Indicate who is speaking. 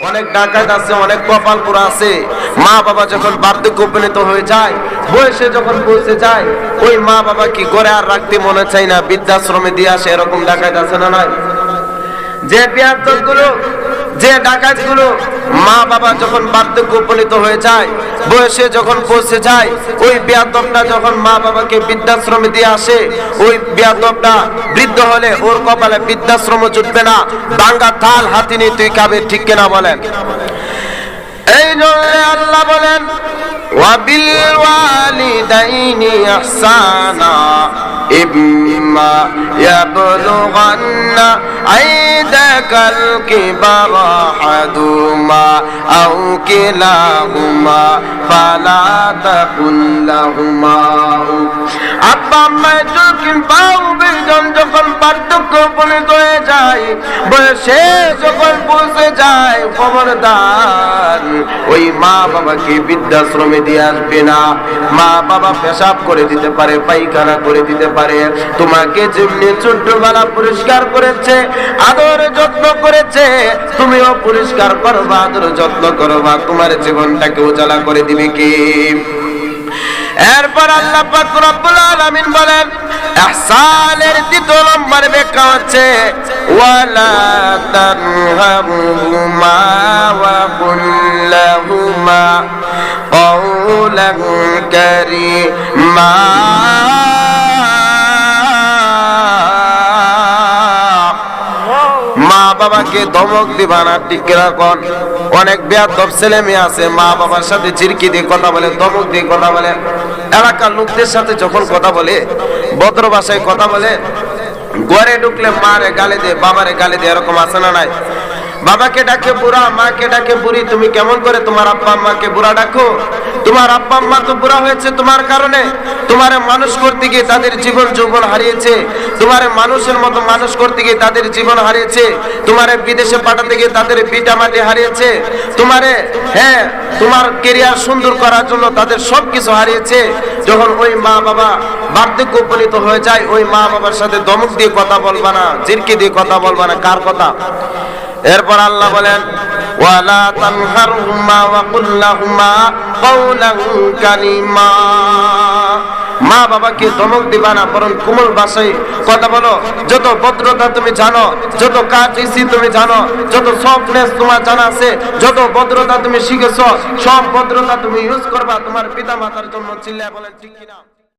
Speaker 1: অনেক ডাকাত আছে, অনেক কপাল পুরা আছে। মা বাবা যখন বার্ধক্য উপনীত হয়ে যায়, বয়সে যখন পৌঁছে যায়, ওই মা বাবা কি করে আর রাখতে মনে চাই না? বৃদ্ধাশ্রমে দিয়ে আসে, এরকম ডাকাত আছে না নাই? যে বিয়ারগুলো যে ডাকাতগুলো মা বাবা যখন বার্ধক্য উপনীত হয়ে যায়, বয়সে যখন পৌঁছে যায়, ওই বিয়াদবটা যখন মা বাবাকে বৃদ্ধাশ্রমে দিয়ে আসে, ওই বিয়াদবটা বৃদ্ধ হলে ওর কপালে বৃদ্ধাশ্রম জুটবে না। বাঙ্গা থাল হাতি নিয়ে তুই কাবে ঠিক কিনা বলেন। এই জন্য আল্লাহ বলেন, ওয়াবিল ওয়ালিদাইনি ইম্মা ইয়াবলুগান্না আইদাকাল কিবারা আহাদুমা আও কিলাহুমা ফালা তাকুল লাহুমা আব্বা আম্মা যখন পাও বেজন যখন বার্ধক্য উপনীত হয়ে যায় বয়সে যখন পৌঁছে যায় খবরদার। ওই মা বাবাকে বৃদ্ধাশ্রমে দিয়ে আসবে না। মা বাবা পেশাব করে দিতে পারে করে দিতে পারে। তোমাকে যেমনি ছোট্টবেলা পরিষ্কার করেছে, আদর যত্ন করেছে, তুমিও পরিষ্কার করবা, আদর যত্ন করবা। তোমার জীবনটাকে উজালা করে দিবে কি? এরপর আল্লাহ রব্বুল আলামিন বলেন ইহসানের দ্বিতীয় নম্বর ব্যাখ্যা হচ্ছে, ওয়ালা তানহারহুমা ওয়া কুল্লাহুমা কওলান কারীমা। মা বাবাকে ধমক দিবা না, ঠিক অনেক বেয়াদব ছেলে মেয়ে আছে মা বাবার সাথে চিরকি দিয়ে কথা বলে, ধমক দিয়ে কথা বলে। এলাকার লোকদের সাথে যখন কথা বলে, ভদ্র ভাষায় কথা বলে, ঘরে ঢুকলে মারে গালে দে বাবারে গালে দে এরকম আছে না নাই? বাবাকে ডাকে বুড়া, মাকে ডাকে বুড়ি, তুমি কেমন করে তোমার আব্বা আম্মাকে বুড়া ডাকো? তোমার আব্বা আম্মা তো বুড়া হয়েছে তোমার কারণে। তোমার মানুষ করতে গিয়ে তাদের জীবন যৌবন হারিয়েছে। তোমার মানুষের মতো মানুষ করতে গিয়ে তাদের জীবন হারিয়েছে। তোমার বিদেশে পাঠাতে গিয়ে তাদের পিটা মাটি হারিয়েছে। তোমারে হ্যাঁ তোমার কেরিয়ার সুন্দর করার জন্য তাদের সব কিছু হারিয়েছে। যখন ওই মা বাবা বার্ধক্য উপনীত হয়ে যায়, ওই মা বাবার সাথে দমক দিয়ে কথা বলবা না, জিরকি দিয়ে কথা বলবা না। কার কথা? এরপর আল্লাহ বলেন, ওয়ালা তানহারহুমা ওয়া কুল্লাহুমা কাওলান কালিমা। মা বাবাকে ধমক দিবা না, বরং কোমল ভাষায় কথা বলো। যত ভদ্রতা তুমি জানো, যত কাজ ইসি তুমি জানো, যত সফটনেস তোমার জানা আছে, যত ভদ্রতা তুমি শিখেছো, সব ভদ্রতা তুমি ইউজ করবা তোমার পিতা মাতার জন্য চিল্লায় বলেন, ঠিক কিনা?